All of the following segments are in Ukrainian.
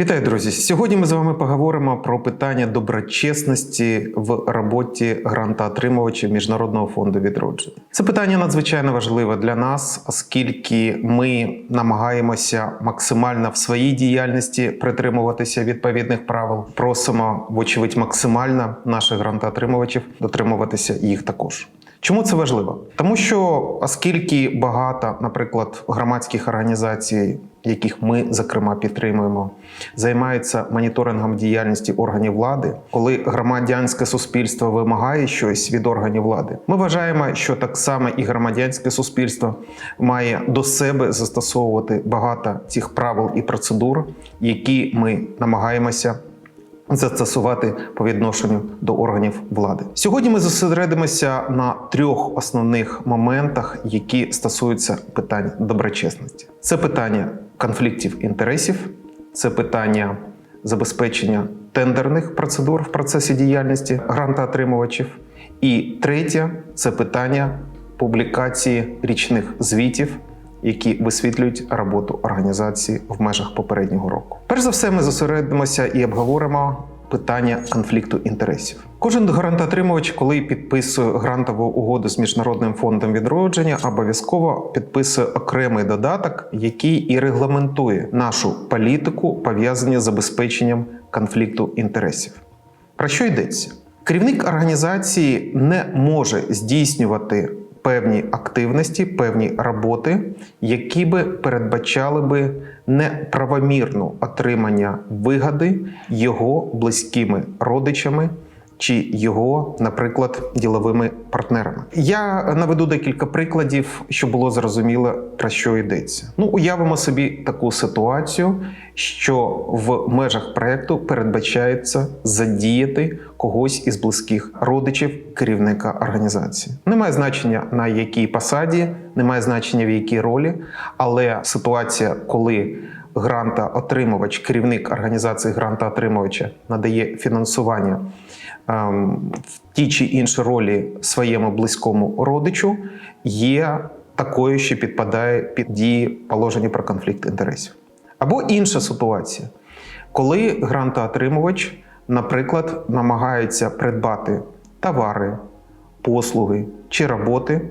Вітаю, друзі! Сьогодні ми з вами поговоримо про питання доброчесності в роботі грантоотримувачів Міжнародного фонду відродження. Це питання надзвичайно важливе для нас, оскільки ми намагаємося максимально в своїй діяльності притримуватися відповідних правил. Просимо, вочевидь, максимально наших грантоотримувачів дотримуватися їх також. Чому це важливо? Тому що оскільки багато, наприклад, громадських організацій, яких ми зокрема підтримуємо, займаються моніторингом діяльності органів влади, коли громадянське суспільство вимагає щось від органів влади, ми вважаємо, що так само і громадянське суспільство має до себе застосовувати багато цих правил і процедур, які ми намагаємося застосувати по відношенню до органів влади. Сьогодні ми зосередимося на трьох основних моментах, які стосуються питань доброчесності. Це питання конфліктів інтересів, це питання забезпечення тендерних процедур в процесі діяльності грантоотримувачів. І третє це питання публікації річних звітів які висвітлюють роботу організації в межах попереднього року. Перш за все, ми зосередимося і обговоримо питання конфлікту інтересів. Кожен грантоотримувач, коли підписує грантову угоду з міжнародним фондом відродження, обов'язково підписує окремий додаток, який і регламентує нашу політику, пов'язані з забезпеченням конфлікту інтересів. Про що йдеться? Керівник організації не може здійснювати певні активності, певні роботи, які би передбачали би неправомірну отримання вигоди його близькими родичами. Чи його, наприклад, діловими партнерами. Я наведу декілька прикладів, щоб було зрозуміло про що йдеться. Ну, уявимо собі таку ситуацію, що в межах проекту передбачається задіяти когось із близьких родичів керівника організації. Немає значення на якій посаді, немає значення в якій ролі, але ситуація, коли грантоотримувач, керівник організації грантоотримувача надає фінансування в тій чи іншій ролі своєму близькому родичу, є такою, що підпадає під дії положення про конфлікт інтересів. Або інша ситуація, коли грантоотримувач, наприклад, намагається придбати товари, послуги чи роботи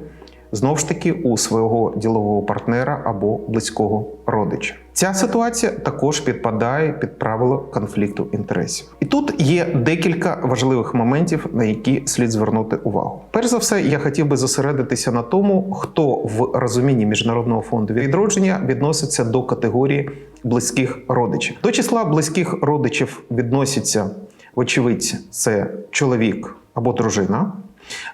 знову ж таки у свого ділового партнера або близького родича. Ця ситуація також підпадає під правило конфлікту інтересів. І тут є декілька важливих моментів, на які слід звернути увагу. Перш за все, я хотів би зосередитися на тому, хто в розумінні міжнародного фонду відродження відноситься до категорії близьких родичів. До числа близьких родичів відносяться, вочевидь, це чоловік або дружина.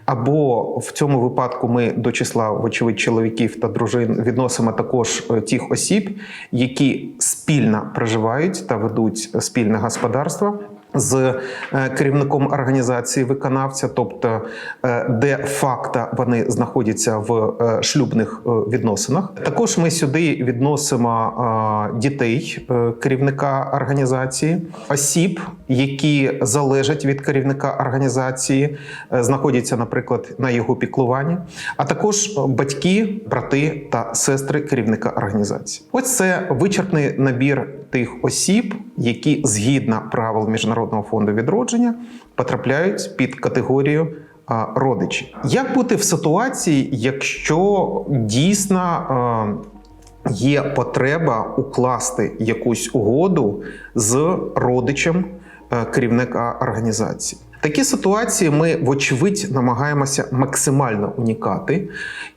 Або в цьому випадку ми до числа, вочевидь, чоловіків та дружин відносимо також е, тих осіб, які спільно проживають та ведуть спільне господарство з е, керівником організації виконавця, тобто е, де факта вони знаходяться в е, шлюбних відносинах. Також ми сюди відносимо дітей керівника організації, осіб, які залежать від керівника організації, знаходяться, наприклад, на його піклуванні, а також батьки, брати та сестри керівника організації. Ось це вичерпний набір тих осіб, які згідно правил міжнародного фонду відродження потрапляють під категорію. Родичі, як бути в ситуації, якщо дійсно є потреба укласти якусь угоду з родичем керівника організації? Такі ситуації ми, вочевидь, намагаємося максимально унікати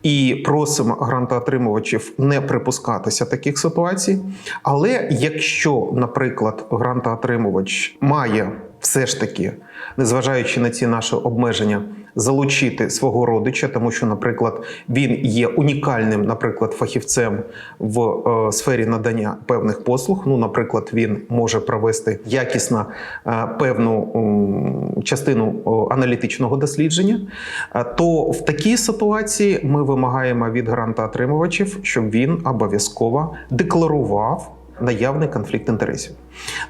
і просимо грантоотримувачів не припускатися таких ситуацій. Але якщо, наприклад, грантоотримувач має все ж таки, незважаючи на ці наші обмеження, залучити свого родича, тому що, наприклад, він є унікальним, наприклад, фахівцем в е, сфері надання певних послуг. Ну, наприклад, він може провести якісно е, певну частину аналітичного дослідження, е, то в такій ситуації ми вимагаємо від грантоотримувачів, щоб він обов'язково декларував наявний конфлікт інтересів.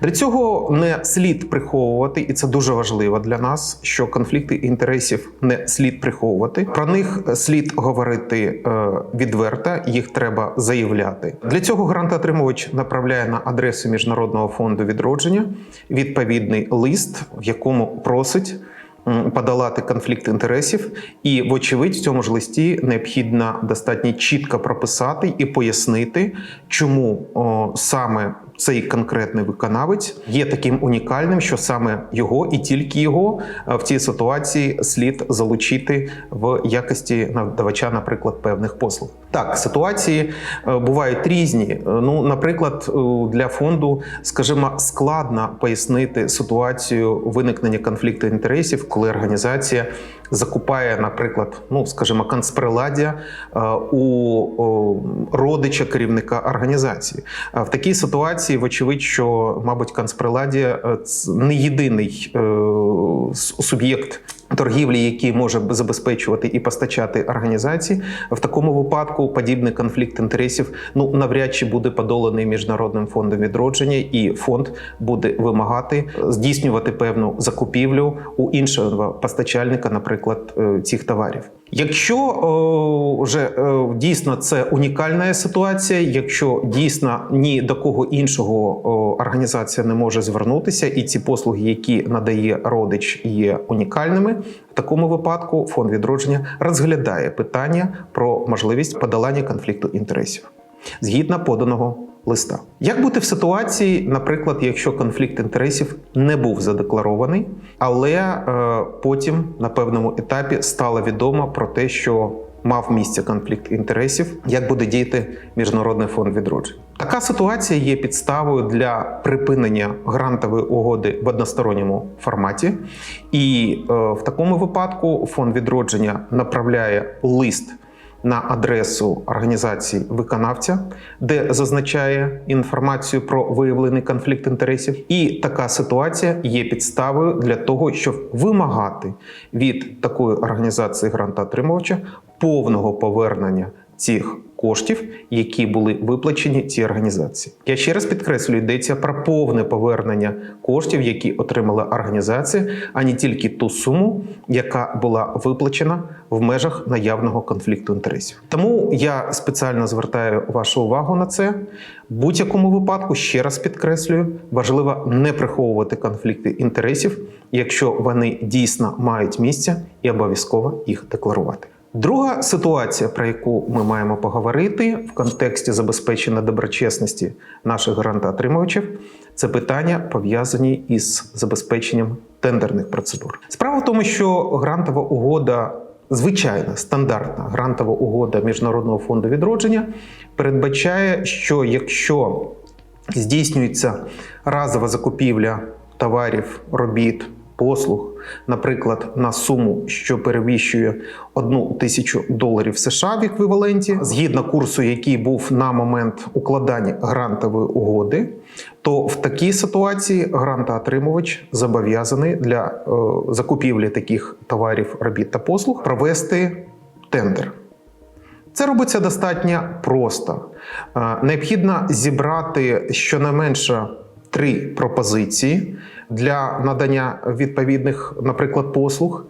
Для цього не слід приховувати, і це дуже важливо для нас, що конфлікти інтересів не слід приховувати. Про них слід говорити е, відверто, їх треба заявляти. Для цього грантоотримувач направляє на адресу Міжнародного фонду відродження відповідний лист, в якому просить подолати конфлікт інтересів, і, вочевидь, в цьому ж листі необхідно достатньо чітко прописати і пояснити, чому о, саме цей конкретний виконавець є таким унікальним, що саме його і тільки його е, в цій ситуації слід залучити в якості надавача, наприклад, певних послуг. Так, ситуації е, бувають різні. Е, Ну, наприклад, для фонду, скажімо, складно пояснити ситуацію виникнення конфлікту інтересів, коли організація закупає, наприклад, ну скажімо, канцприладдя е, у родича керівника організації. В такій ситуації, вочевидь, що, мабуть, канцприладдя це не єдиний е, суб'єкт. Торгівлі, які може забезпечувати і постачати організації, в такому випадку подібний конфлікт інтересів ну навряд чи буде подоланий міжнародним фондом відродження, і фонд буде вимагати здійснювати певну закупівлю у іншого постачальника, наприклад, е, цих товарів. Якщо о, вже е, дійсно це унікальна ситуація, якщо дійсно ні до кого іншого о, організація не може звернутися, і ці послуги, які надає родич, є унікальними, в такому випадку фонд відродження розглядає питання про можливість подолання конфлікту інтересів. Згідно поданого листа. Як бути в ситуації, наприклад, якщо конфлікт інтересів не був задекларований, але е, потім на певному етапі стало відомо про те, що мав місце конфлікт інтересів, як буде діяти міжнародний фонд відродження? Така ситуація є підставою для припинення грантової угоди в односторонньому форматі, і е, в такому випадку фонд відродження направляє лист на адресу організації виконавця, де зазначає інформацію про виявлений конфлікт інтересів. І така ситуація є підставою для того, щоб вимагати від такої організації грантоотримувача повного повернення цих коштів, які були виплачені цій організації. Я ще раз підкреслюю, йдеться про повне повернення коштів, які отримала організація, а не тільки ту суму, яка була виплачена в межах наявного конфлікту інтересів. Тому я спеціально звертаю вашу увагу на це. В будь-якому випадку ще раз підкреслюю, важливо не приховувати конфлікти інтересів, якщо вони дійсно мають місце, і обов'язково їх декларувати. Друга ситуація, про яку ми маємо поговорити в контексті забезпечення доброчесності наших грантоотримувачів, це питання пов'язані із забезпеченням тендерних процедур. Справа в тому, що грантова угода. Звичайна стандартна грантова угода Міжнародного фонду відродження передбачає, що якщо здійснюється разова закупівля товарів, робіт, послуг, наприклад, на суму, що перевищує одну тисячу доларів США в еквіваленті, згідно курсу, який був на момент укладання грантової угоди, то в такій ситуації грантоотримувач зобов'язаний для е, закупівлі таких товарів, робіт та послуг провести тендер. Це робиться достатньо просто. Е, Необхідно зібрати щонайменше три пропозиції для надання відповідних, наприклад, послуг.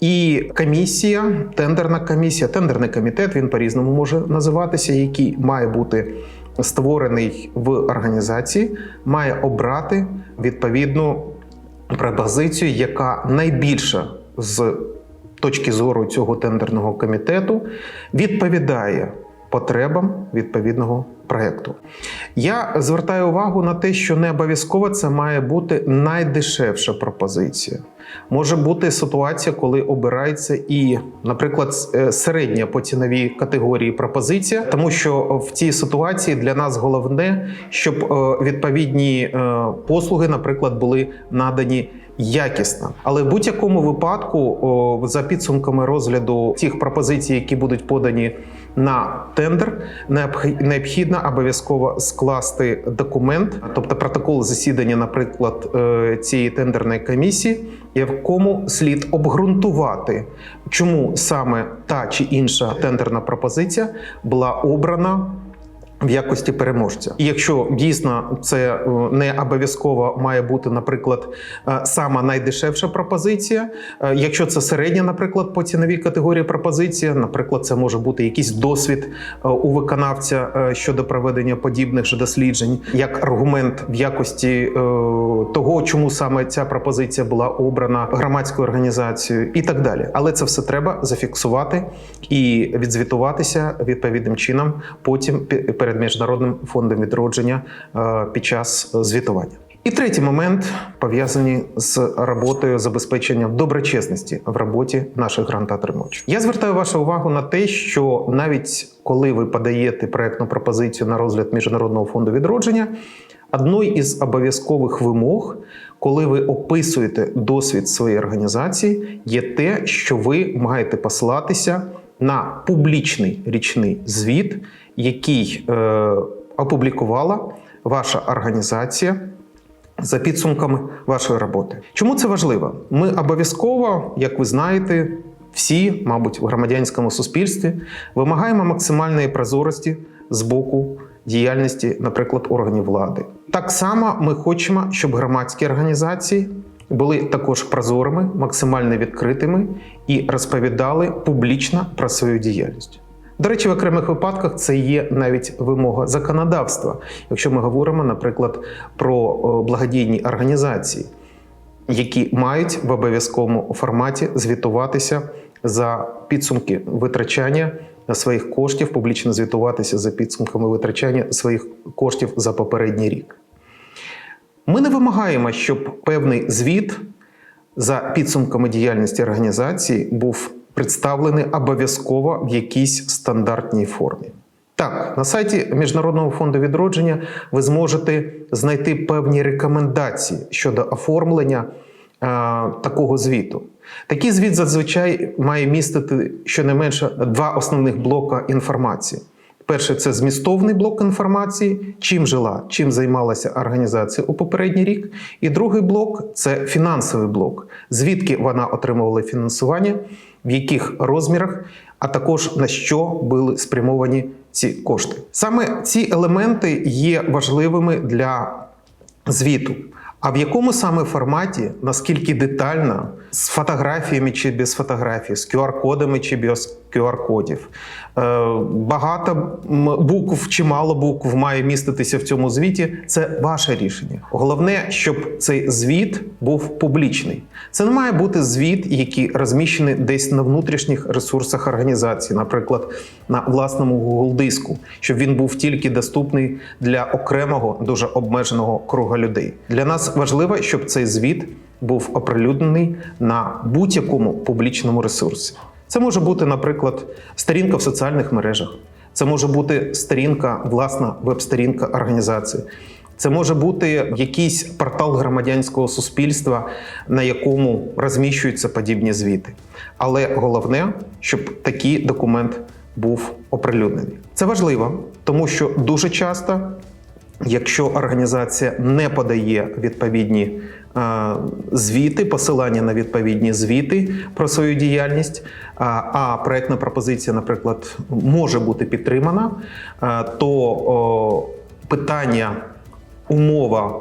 І комісія, тендерна комісія, тендерний комітет, він по-різному може називатися, який має бути створений в організації, має обрати відповідну пропозицію, яка найбільша з точки зору цього тендерного комітету відповідає потребам відповідного проєкту. Я звертаю увагу на те, що не обов'язково це має бути найдешевша пропозиція. Може бути ситуація, коли обирається і, наприклад, е, середня по ціновій категорії пропозиція, тому що в цій ситуації для нас головне, щоб е, відповідні е, послуги, наприклад, були надані якісно. Але в будь-якому випадку, о, за підсумками розгляду цих пропозицій, які будуть подані на тендер, необх- необхідно обов'язково скласти документ, тобто протокол засідання, наприклад, цієї тендерної комісії, якому слід обґрунтувати, чому саме та чи інша тендерна пропозиція була обрана В якості переможця, і якщо дійсно це е, не обов'язково має бути, наприклад, е, сама найдешевша пропозиція. е, Якщо це середня, наприклад, по ціновій категорії пропозиція, наприклад, це може бути якийсь досвід у виконавця щодо проведення подібних же досліджень, як аргумент в якості того, чому саме ця пропозиція була обрана громадською організацією, і так далі. Але це все треба зафіксувати і відзвітуватися відповідним чином потім перед міжнародним фондом відродження е, під час звітування. І третій момент пов'язаний з роботою забезпечення доброчесності в роботі наших грантоотримувачів. Я звертаю вашу увагу на те, що навіть коли ви подаєте проектну пропозицію на розгляд міжнародного фонду відродження, одною із обов'язкових вимог, коли ви описуєте досвід своєї організації, є те, що ви маєте послатися на публічний річний звіт, який е, опублікувала ваша організація за підсумками вашої роботи. Чому це важливо? Ми обов'язково, як ви знаєте, всі, мабуть, в громадянському суспільстві вимагаємо максимальної прозорості з боку діяльності, наприклад, органів влади. Так само ми хочемо, щоб громадські організації були також прозорими, максимально відкритими і розповідали публічно про свою діяльність. До речі, в окремих випадках це є навіть вимога законодавства, якщо ми говоримо, наприклад, про благодійні організації, які мають в обов'язковому форматі звітуватися за підсумки витрачання своїх коштів, публічно звітуватися за підсумками витрачання своїх коштів за попередній рік. Ми не вимагаємо, щоб певний звіт за підсумками діяльності організації був представлений обов'язково в якійсь стандартній формі. Так, на сайті Міжнародного фонду відродження ви зможете знайти певні рекомендації щодо оформлення е, такого звіту. Такий звіт зазвичай має містити щонайменше два основних блока інформації. Перше це змістовний блок інформації, чим жила, чим займалася організація у попередній рік. І другий блок це фінансовий блок, звідки вона отримувала фінансування, в яких розмірах, а також на що були спрямовані ці кошти. Саме ці елементи є важливими для звіту. А в якому саме форматі, наскільки детально, з фотографіями чи без фотографій, з QR-кодами чи без QR-кодів. Е, Багато букв чи мало букв має міститися в цьому звіті. Це ваше рішення. Головне, щоб цей звіт був публічний. Це не має бути звіт, який розміщений десь на внутрішніх ресурсах організації, наприклад, на власному Google диску, щоб він був тільки доступний для окремого дуже обмеженого круга людей. Для нас важливо, щоб цей звіт був оприлюднений на будь-якому публічному ресурсі. Це може бути, наприклад, сторінка в соціальних мережах, це може бути сторінка, власна веб-сторінка організації. Це може бути якийсь портал громадянського суспільства, на якому розміщуються подібні звіти. Але головне, щоб такий документ був оприлюднений. Це важливо, тому що дуже часто Якщо організація не подає відповідні звіти, посилання на відповідні звіти про свою діяльність, а, проектна пропозиція, наприклад, може бути підтримана, то питання умова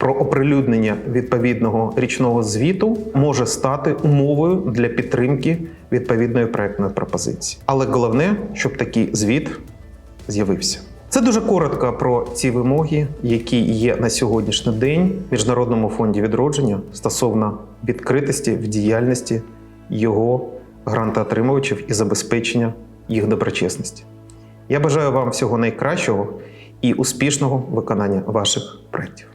про оприлюднення відповідного річного звіту може стати умовою для підтримки відповідної проектної пропозиції. Але головне, щоб такий звіт з'явився. Це дуже коротко про ці вимоги, які є на сьогоднішній день в Міжнародному фонді відродження стосовно відкритості в діяльності його грантоотримувачів і забезпечення їх доброчесності. Я бажаю вам всього найкращого і успішного виконання ваших проєктів.